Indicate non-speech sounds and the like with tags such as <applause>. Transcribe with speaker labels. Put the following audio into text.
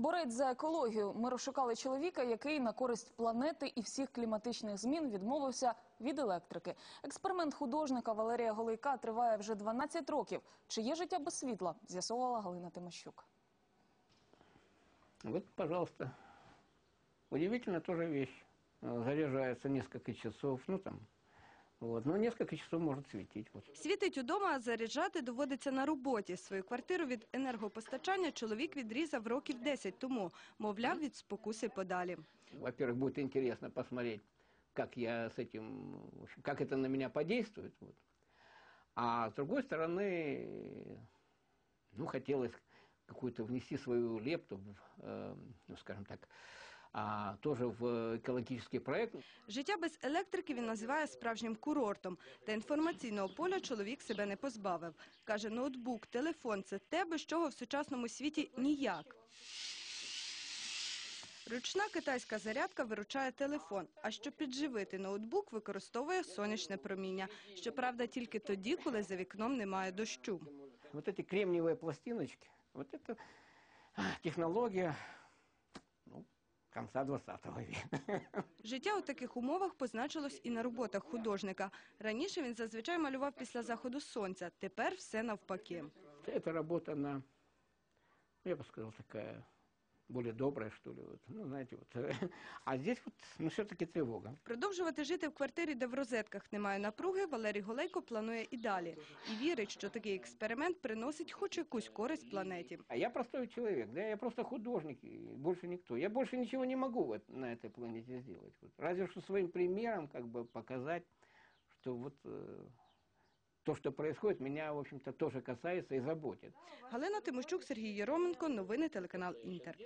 Speaker 1: Борець за екологію. Ми розшукали чоловіка, який на користь планети і всіх кліматичних змін відмовився від електрики. Експеримент художника Валерія Голейка триває вже 12 років. Чи є життя без світла? З'ясовувала Галина Тимощук.
Speaker 2: Вот, пожалуйста. Удивительная тоже вещь. Э, Заряжается несколько часов, ну там, вот, но несколько часов может светить. Вот.
Speaker 3: Світить удома, а заряджати доводиться на роботі. Свою квартиру від енергопостачання чоловік відрізав років 10 тому. Мовляв, від спокуси подалі.
Speaker 2: Во-первых, будет интересно посмотреть, как я с этим, в общем, как это на меня подействует. Вот. А с другой стороны, ну, хотелось какую-то внести свою лепту, в, э, ну, скажем так, а, тоже в экологический проект.
Speaker 3: Життя без електрики він називає справжнім курортом. Та інформаційного поля чоловік себе не позбавив. Каже, ноутбук, телефон – це те, без чого в сучасному світі ніяк. Ручна китайська зарядка виручає телефон, а щоб підживити ноутбук, використовує сонячне проміння. Щоправда, тільки тоді, коли за вікном немає дощу.
Speaker 2: Вот эти кремниевые пластиночки, вот это а, технология ну, конца ХХ віку. <laughs>
Speaker 3: Життя у таких умовах позначилось і на роботах художника. Раніше він зазвичай малював після заходу сонця, тепер все навпаки.
Speaker 2: Це робота на, я б сказав такая более добрая, что ли. Вот. Ну, знаете, вот. <laughs> А здесь вот, ну, все-таки тревога.
Speaker 3: Продовжувати жити в квартирі, де в розетках немає напруги, Валерій Голейко планує і далі. І вірить, що такий експеримент приносить хоч якусь користь планеті.
Speaker 2: А я простой человек, да, я просто художник, и больше никто. Я больше ничего не могу вот на этой планете сделать. Вот. Разве что своим примером как бы показать, что вот э, то, что происходит, меня, в общем-то, тоже касается и заботит.
Speaker 3: Галина Тимощук, Сергій Єроменко. Новини телеканал Інтер.